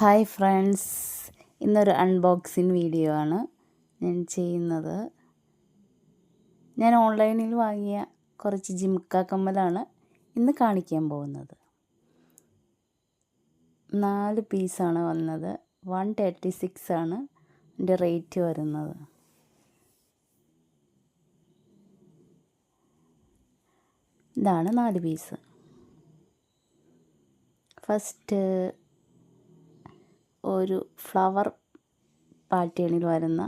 Hi friends. ഇന്നൊരു unboxing video ആണ് ഞാൻ ചെയ്യുന്നത്. ഞാൻ ഓൺലൈനിൽ വാങ്ങിയ കുറച്ച് ജിംക്ക കമ്മലാണ് ഇന്ന് കാണിക്കാൻ പോകുന്നത്. നാല് പീസാണ് വന്നത്. വൺ തേർട്ടി സിക്സ് ആണ് എന്റെ റേറ്റ് വരുന്നത്. ഇതാണ് നാല് പീസ് ഫസ്റ്റ് ഒരു ഫ്ലവർ പാറ്റേണിൽ വരുന്ന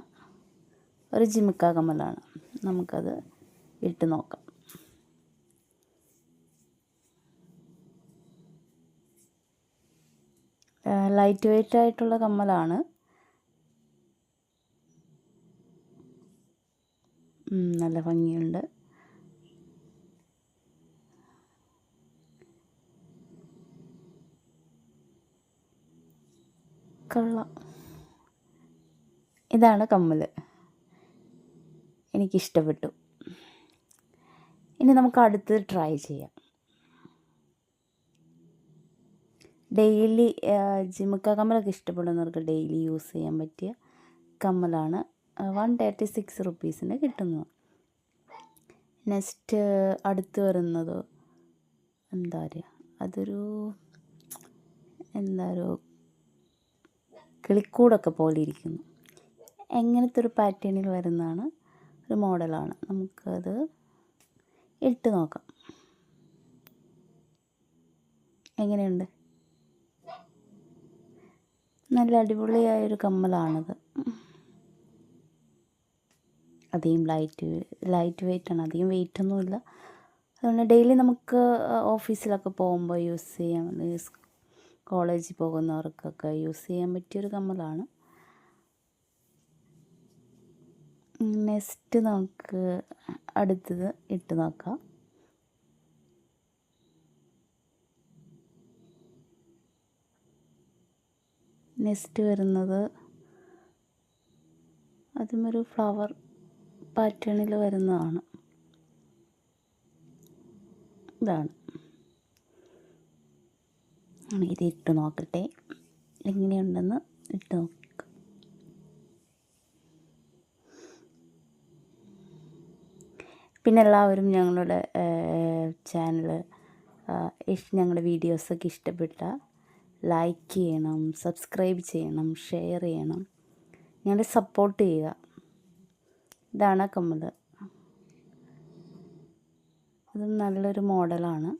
ഒരു ജിമിക്ക കമ്മലാണ് നമുക്കത് ഇട്ട് നോക്കാം. ലൈറ്റ് വെയിറ്റ് ആയിട്ടുള്ള കമ്മലാണ്. നല്ല ഭംഗിയുണ്ട്. കൊള്ളാം. ഇതാണ് കമ്മൽ എനിക്കിഷ്ടപ്പെട്ടു. ഇനി നമുക്ക് അടുത്തത് ട്രൈ ചെയ്യാം. ഡെയിലി ജിമുക്ക കമ്മലൊക്കെ ഇഷ്ടപ്പെടുന്നവർക്ക് ഡെയിലി യൂസ് ചെയ്യാൻ പറ്റിയ കമ്മലാണ്. വൺ തേർട്ടി സിക്സ് റുപ്പീസിന് കിട്ടുന്നത്. നെക്സ്റ്റ് അടുത്ത് വരുന്നത് എന്താ പറയുക? അതൊരു എന്താ ഒരു കിളിക്കൂടൊക്കെ പോലെ ഇരിക്കുന്നു എങ്ങനത്തെ ഒരു പാറ്റേണിൽ വരുന്നതാണ് ഒരു മോഡലാണ്. നമുക്കത് ഇട്ട് നോക്കാം. എങ്ങനെയുണ്ട്? നല്ല അടിപൊളിയായൊരു കമ്മലാണത്. അധികം ലൈറ്റ് ലൈറ്റ് വെയിറ്റ് ആണ് അധികം വെയിറ്റ് ഒന്നുമില്ല അതുകൊണ്ട് ഡെയിലി നമുക്ക് ഓഫീസിലൊക്കെ പോകുമ്പോൾ യൂസ് ചെയ്യാൻ കോളേജിൽ പോകുന്നവർക്കൊക്കെ യൂസ് ചെയ്യാൻ പറ്റിയൊരു കമ്മലാണ്. നെക്സ്റ്റ് നമുക്ക് അടുത്തത് ഇട്ട് നോക്കാം. നെക്സ്റ്റ് വരുന്നത് അതും ഒരു ഫ്ലവർ പാറ്റേണിൽ വരുന്നതാണ്. ഇതാണ്. ഇത് ഇട്ട് നോക്കട്ടെ. എങ്ങനെയുണ്ടെന്ന് ഇട്ട് നോക്കാം. പിന്നെ എല്ലാവരും ഞങ്ങളുടെ ചാനൽ ഞങ്ങളുടെ വീഡിയോസൊക്കെ ഇഷ്ടപ്പെട്ട ലൈക്ക് ചെയ്യണം സബ്സ്ക്രൈബ് ചെയ്യണം ഷെയർ ചെയ്യണം. ഞങ്ങളെ സപ്പോർട്ട് ചെയ്യുക. ഇതാണ് കമ്മൽ ഇത് നല്ലൊരു മോഡലാണ്.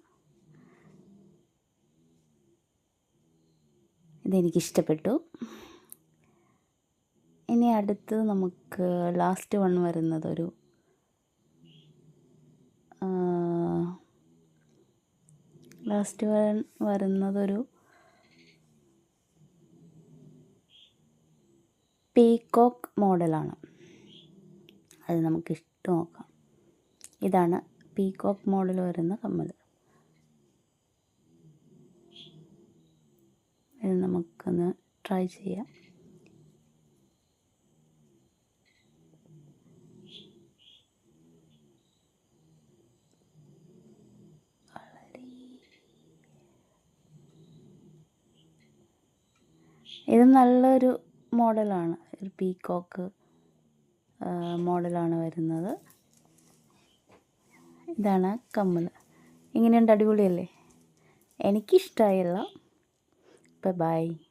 ഇതെനിക്കിഷ്ടപ്പെട്ടു. ഇനി അടുത്ത് നമുക്ക് ലാസ്റ്റ് വൺ വരുന്നതൊരു ലാസ്റ്റ് വൺ വരുന്നതൊരു പീകോക്ക് മോഡലാണ്. അത് നമുക്ക് ഇഷ്ടം നോക്കാം. ഇതാണ് പീകോക്ക് മോഡൽ വരുന്ന കമ്മൽ. ഇത് നമുക്കൊന്ന് ട്രൈ ചെയ്യാം. ഇത് നല്ലൊരു മോഡലാണ്. ഒരു പീക്കോക്ക് മോഡലാണ് വരുന്നത്. ഇതാണ് കമ്മൽ ഇങ്ങനെയുണ്ട് അടിപൊളിയല്ലേ? എനിക്കിഷ്ടമായില്ല Bye-bye.